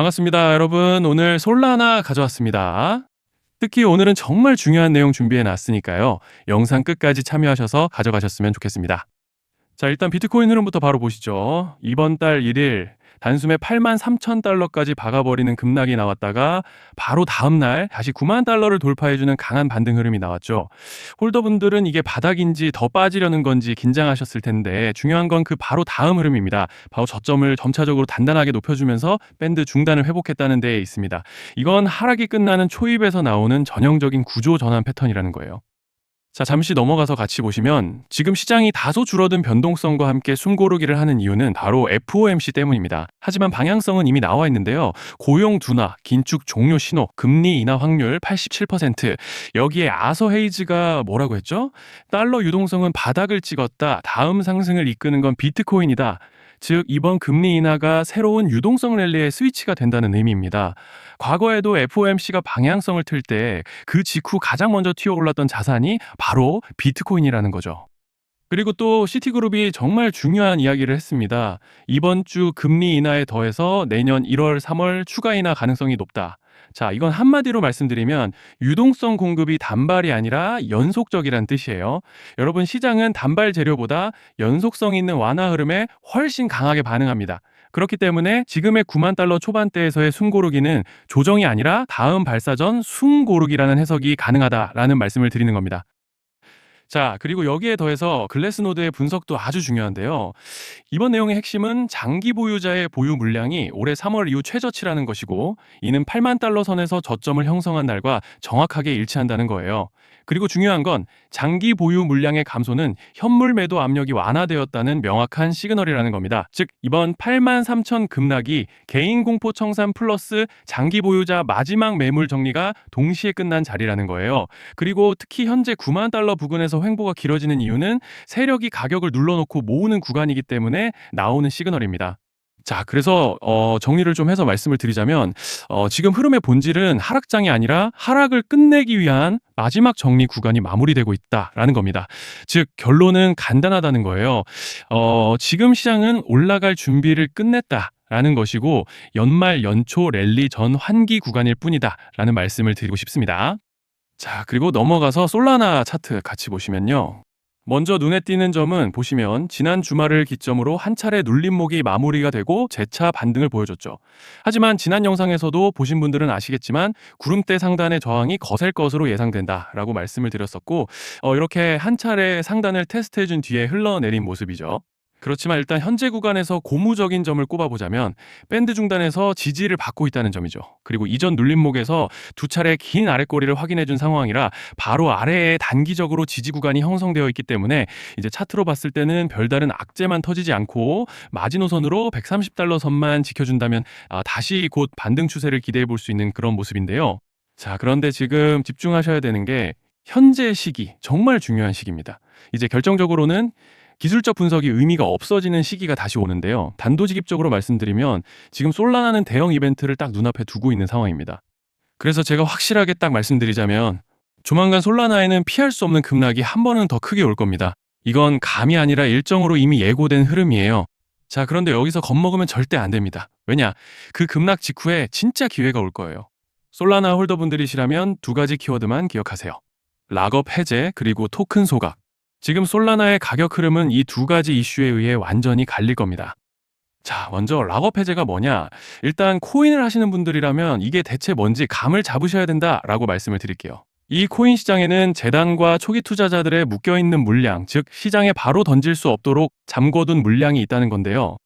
반갑습니다, 여러분. 오늘 솔라나 가져왔습니다. 특히 오늘은 정말 중요한 내용 준비해 놨으니까요. 영상 끝까지 참여하셔서 가져가셨으면 좋겠습니다. 자, 일단 비트코인 흐름부터 바로 보시죠. 이번 달 1일 단숨에 8만 3천 달러까지 박아버리는 급락이 나왔다가 바로 다음 날 다시 9만 달러를 돌파해주는 강한 반등 흐름이 나왔죠. 홀더분들은 이게 바닥인지 더 빠지려는 건지 긴장하셨을 텐데 중요한 건 그 바로 다음 흐름입니다. 바로 저점을 점차적으로 단단하게 높여주면서 밴드 중단을 회복했다는 데에 있습니다. 이건 하락이 끝나는 초입에서 나오는 전형적인 구조 전환 패턴이라는 거예요. 자, 잠시 넘어가서 같이 보시면 지금 시장이 다소 줄어든 변동성과 함께 숨고르기를 하는 이유는 바로 FOMC 때문입니다. 하지만 방향성은 이미 나와 있는데요. 고용 둔화, 긴축 종료 신호, 금리 인하 확률 87%. 여기에 아서 헤이즈가 뭐라고 했죠? 달러 유동성은 바닥을 찍었다. 다음 상승을 이끄는 건 비트코인이다. 즉 이번 금리 인하가 새로운 유동성 랠리의 스위치가 된다는 의미입니다. 과거에도 FOMC가 방향성을 틀 때 그 직후 가장 먼저 튀어올랐던 자산이 바로 비트코인이라는 거죠. 그리고 또 시티그룹이 정말 중요한 이야기를 했습니다. 이번 주 금리 인하에 더해서 내년 1월, 3월 추가 인하 가능성이 높다. 자, 이건 한마디로 말씀드리면 유동성 공급이 단발이 아니라 연속적이란 뜻이에요. 여러분 시장은 단발 재료보다 연속성 있는 완화 흐름에 훨씬 강하게 반응합니다. 그렇기 때문에 지금의 9만 달러 초반대에서의 숨고르기는 조정이 아니라 다음 발사 전 숨고르기라는 해석이 가능하다라는 말씀을 드리는 겁니다. 자, 그리고 여기에 더해서 글래스노드의 분석도 아주 중요한데요. 이번 내용의 핵심은 장기 보유자의 보유 물량이 올해 3월 이후 최저치라는 것이고, 이는 8만 달러 선에서 저점을 형성한 날과 정확하게 일치한다는 거예요. 그리고 중요한 건 장기 보유 물량의 감소는 현물 매도 압력이 완화되었다는 명확한 시그널이라는 겁니다. 즉 이번 8만 3천 급락이 개인 공포 청산 플러스 장기 보유자 마지막 매물 정리가 동시에 끝난 자리라는 거예요. 그리고 특히 현재 9만 달러 부근에서 횡보가 길어지는 이유는 세력이 가격을 눌러놓고 모으는 구간이기 때문에 나오는 시그널입니다. 자, 그래서 어, 정리를 좀 해서 말씀을 드리자면 어, 지금 흐름의 본질은 하락장이 아니라 하락을 끝내기 위한 마지막 정리 구간이 마무리되고 있다라는 겁니다. 즉 결론은 간단하다는 거예요. 어, 지금 시장은 올라갈 준비를 끝냈다. 라는 것이고 연말 연초 랠리 전 환기 구간일 뿐이다 라는 말씀을 드리고 싶습니다. 자, 그리고 넘어가서 솔라나 차트 같이 보시면요. 먼저 눈에 띄는 점은 보시면 지난 주말을 기점으로 한 차례 눌림목이 마무리가 되고 재차 반등을 보여줬죠. 하지만 지난 영상에서도 보신 분들은 아시겠지만 구름대 상단의 저항이 거셀 것으로 예상된다라고 말씀을 드렸었고 어, 이렇게 한 차례 상단을 테스트해준 뒤에 흘러내린 모습이죠. 그렇지만 일단 현재 구간에서 고무적인 점을 꼽아보자면 밴드 중단에서 지지를 받고 있다는 점이죠. 그리고 이전 눌림목에서 두 차례 긴 아랫꼬리를 확인해준 상황이라 바로 아래에 단기적으로 지지 구간이 형성되어 있기 때문에 이제 차트로 봤을 때는 별다른 악재만 터지지 않고 마지노선으로 130달러 선만 지켜준다면 아, 다시 곧 반등 추세를 기대해 볼 수 있는 그런 모습인데요. 자, 그런데 지금 집중하셔야 되는 게 현재 시기, 정말 중요한 시기입니다. 이제 결정적으로는 기술적 분석이 의미가 없어지는 시기가 다시 오는데요. 단도직입적으로 말씀드리면 지금 솔라나는 대형 이벤트를 딱 눈앞에 두고 있는 상황입니다. 그래서 제가 확실하게 딱 말씀드리자면 조만간 솔라나에는 피할 수 없는 급락이 한 번은 더 크게 올 겁니다. 이건 감이 아니라 일정으로 이미 예고된 흐름이에요. 자, 그런데 여기서 겁먹으면 절대 안 됩니다. 왜냐? 그 급락 직후에 진짜 기회가 올 거예요. 솔라나 홀더분들이시라면 두 가지 키워드만 기억하세요. 락업 해제 그리고 토큰 소각. 지금 솔라나의 가격 흐름은 이 두 가지 이슈에 의해 완전히 갈릴 겁니다. 자, 먼저 락업 해제가 뭐냐? 일단 코인을 하시는 분들이라면 이게 대체 뭔지 감을 잡으셔야 된다라고 말씀을 드릴게요. 이 코인 시장에는 재단과 초기 투자자들의 묶여있는 물량, 즉 시장에 바로 던질 수 없도록 잠궈둔 물량이 있다는 건데요.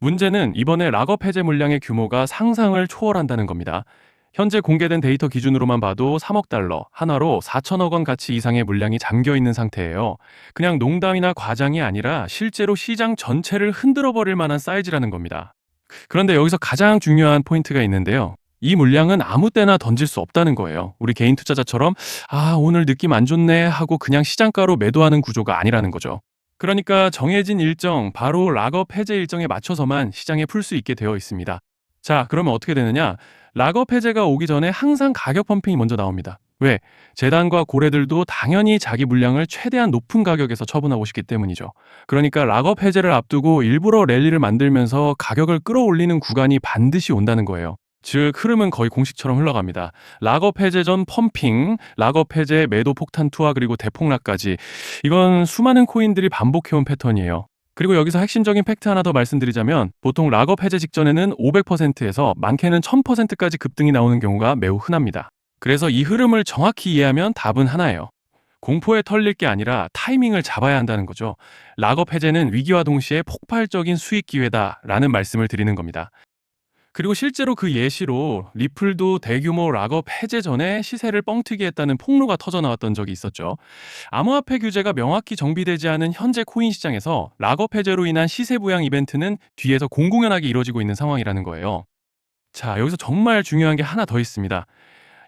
문제는 이번에 락업 해제 물량의 규모가 상상을 초월한다는 겁니다. 현재 공개된 데이터 기준으로만 봐도 3억 달러, 하나로 4천억 원 가치 이상의 물량이 잠겨 있는 상태예요. 그냥 농담이나 과장이 아니라 실제로 시장 전체를 흔들어 버릴 만한 사이즈라는 겁니다. 그런데 여기서 가장 중요한 포인트가 있는데요. 이 물량은 아무 때나 던질 수 없다는 거예요. 우리 개인 투자자처럼 아, 오늘 느낌 안 좋네 하고 그냥 시장가로 매도하는 구조가 아니라는 거죠. 그러니까 정해진 일정, 바로 락업 해제 일정에 맞춰서만 시장에 풀 수 있게 되어 있습니다. 자, 그러면 어떻게 되느냐? 락업 해제가 오기 전에 항상 가격 펌핑이 먼저 나옵니다. 왜? 재단과 고래들도 당연히 자기 물량을 최대한 높은 가격에서 처분하고 싶기 때문이죠. 그러니까 락업 해제를 앞두고 일부러 랠리를 만들면서 가격을 끌어올리는 구간이 반드시 온다는 거예요. 즉 흐름은 거의 공식처럼 흘러갑니다. 락업 해제 전 펌핑, 락업 해제 매도 폭탄 투하 그리고 대폭락까지 이건 수많은 코인들이 반복해온 패턴이에요. 그리고 여기서 핵심적인 팩트 하나 더 말씀드리자면 보통 락업 해제 직전에는 500%에서 많게는 1000%까지 급등이 나오는 경우가 매우 흔합니다. 그래서 이 흐름을 정확히 이해하면 답은 하나예요. 공포에 털릴 게 아니라 타이밍을 잡아야 한다는 거죠. 락업 해제는 위기와 동시에 폭발적인 수익 기회다라는 말씀을 드리는 겁니다. 그리고 실제로 그 예시로 리플도 대규모 락업 해제 전에 시세를 뻥튀기 했다는 폭로가 터져 나왔던 적이 있었죠. 암호화폐 규제가 명확히 정비되지 않은 현재 코인 시장에서 락업 해제로 인한 시세 부양 이벤트는 뒤에서 공공연하게 이루어지고 있는 상황이라는 거예요. 자, 여기서 정말 중요한 게 하나 더 있습니다.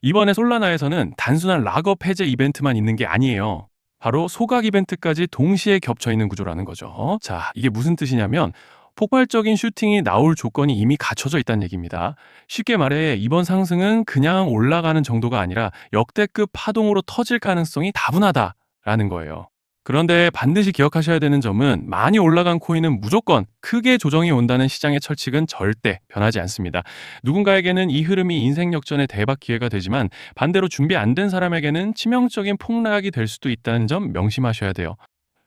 이번에 솔라나에서는 단순한 락업 해제 이벤트만 있는 게 아니에요. 바로 소각 이벤트까지 동시에 겹쳐 있는 구조라는 거죠. 자, 이게 무슨 뜻이냐면 폭발적인 슈팅이 나올 조건이 이미 갖춰져 있다는 얘기입니다. 쉽게 말해 이번 상승은 그냥 올라가는 정도가 아니라 역대급 파동으로 터질 가능성이 다분하다라는 거예요. 그런데 반드시 기억하셔야 되는 점은 많이 올라간 코인은 무조건 크게 조정이 온다는 시장의 철칙은 절대 변하지 않습니다. 누군가에게는 이 흐름이 인생 역전의 대박 기회가 되지만 반대로 준비 안 된 사람에게는 치명적인 폭락이 될 수도 있다는 점 명심하셔야 돼요.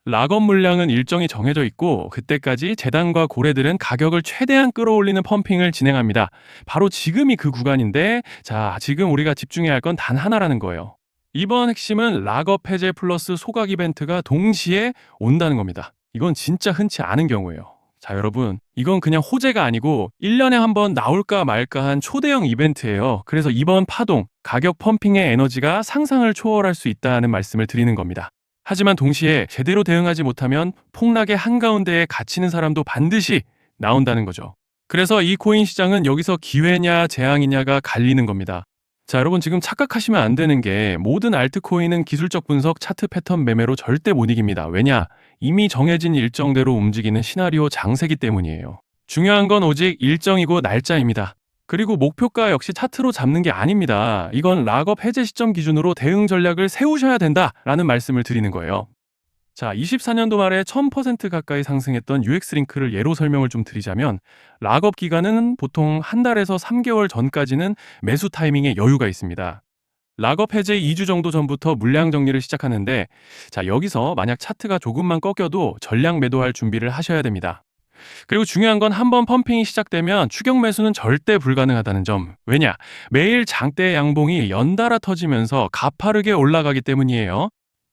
락업 물량은 일정이 정해져 있고 그때까지 재단과 고래들은 가격을 최대한 끌어올리는 펌핑을 진행합니다. 바로 지금이 그 구간인데 자, 지금 우리가 집중해야 할 건 단 하나라는 거예요. 이번 핵심은 락업 해제 플러스 소각 이벤트가 동시에 온다는 겁니다. 이건 진짜 흔치 않은 경우예요. 자, 여러분. 이건 그냥 호재가 아니고 1년에 한 번 나올까 말까 한 초대형 이벤트예요. 그래서 이번 파동, 가격 펌핑의 에너지가 상상을 초월할 수 있다는 말씀을 드리는 겁니다. 하지만 동시에 제대로 대응하지 못하면 폭락의 한가운데에 갇히는 사람도 반드시 나온다는 거죠. 그래서 이 코인 시장은 여기서 기회냐 재앙이냐가 갈리는 겁니다. 자, 여러분 지금 착각하시면 안 되는 게 모든 알트코인은 기술적 분석, 차트 패턴 매매로 절대 못 이깁니다. 왜냐? 이미 정해진 일정대로 움직이는 시나리오 장세기 때문이에요. 중요한 건 오직 일정이고 날짜입니다. 그리고 목표가 역시 차트로 잡는 게 아닙니다. 이건 락업 해제 시점 기준으로 대응 전략을 세우셔야 된다라는 말씀을 드리는 거예요. 자, 24년도 말에 1000% 가까이 상승했던 UX링크를 예로 설명을 좀 드리자면 락업 기간은 보통 한 달에서 3개월 전까지는 매수 타이밍에 여유가 있습니다. 락업 해제 2주 정도 전부터 물량 정리를 시작하는데 자, 여기서 만약 차트가 조금만 꺾여도 전량 매도할 준비를 하셔야 됩니다. 그리고 중요한 건 한번 펌핑이 시작되면 추격 매수는 절대 불가능하다는 점. 왜냐? 매일 장대 양봉이 연달아 터지면서 가파르게 올라가기 때문이에요.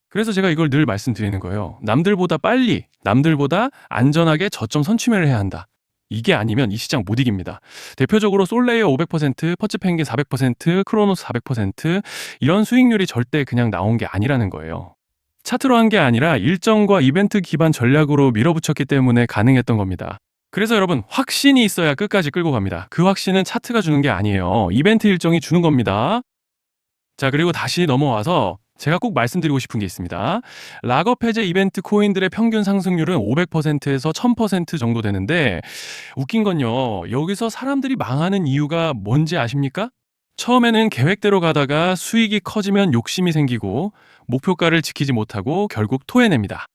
그래서 제가 이걸 늘 말씀드리는 거예요. 남들보다 빨리, 남들보다 안전하게 저점 선취매를 해야 한다. 이게 아니면 이 시장 못 이깁니다. 대표적으로 솔레이어 500%, 퍼츠펭귄 400%, 크로노스 400% 이런 수익률이 절대 그냥 나온 게 아니라는 거예요. 차트로 한 게 아니라 일정과 이벤트 기반 전략으로 밀어붙였기 때문에 가능했던 겁니다. 그래서 여러분 확신이 있어야 끝까지 끌고 갑니다. 그 확신은 차트가 주는 게 아니에요. 이벤트 일정이 주는 겁니다. 자 그리고 다시 넘어와서 제가 꼭 말씀드리고 싶은 게 있습니다. 락업 해제 이벤트 코인들의 평균 상승률은 500%에서 1000% 정도 되는데 웃긴 건요. 여기서 사람들이 망하는 이유가 뭔지 아십니까? 처음에는 계획대로 가다가 수익이 커지면 욕심이 생기고 목표가를 지키지 못하고 결국 토해냅니다.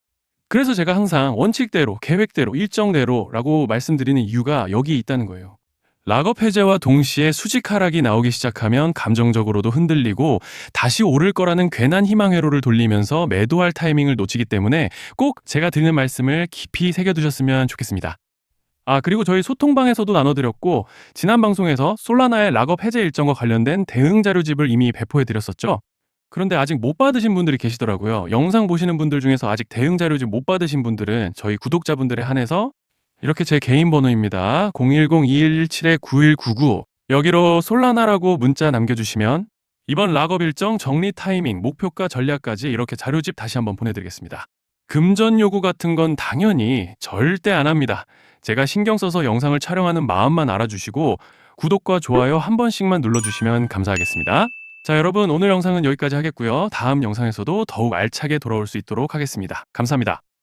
그래서 제가 항상 원칙대로, 계획대로, 일정대로라고 말씀드리는 이유가 여기 있다는 거예요. 락업 해제와 동시에 수직 하락이 나오기 시작하면 감정적으로도 흔들리고 다시 오를 거라는 괜한 희망 회로를 돌리면서 매도할 타이밍을 놓치기 때문에 꼭 제가 드리는 말씀을 깊이 새겨두셨으면 좋겠습니다. 아, 그리고 저희 소통방에서도 나눠드렸고, 지난 방송에서 솔라나의 락업 해제 일정과 관련된 대응 자료집을 이미 배포해드렸었죠? 그런데 아직 못 받으신 분들이 계시더라고요. 영상 보시는 분들 중에서 아직 대응 자료집 못 받으신 분들은 저희 구독자분들에 한해서 이렇게 제 개인 번호입니다. 010-2117-9199 여기로 솔라나라고 문자 남겨주시면 이번 락업 일정 정리 타이밍, 목표가 전략까지 이렇게 자료집 다시 한번 보내드리겠습니다. 금전 요구 같은 건 당연히 절대 안 합니다. 제가 신경 써서 영상을 촬영하는 마음만 알아주시고 구독과 좋아요 한 번씩만 눌러주시면 감사하겠습니다. 자, 여러분 오늘 영상은 여기까지 하겠고요. 다음 영상에서도 더욱 알차게 돌아올 수 있도록 하겠습니다. 감사합니다.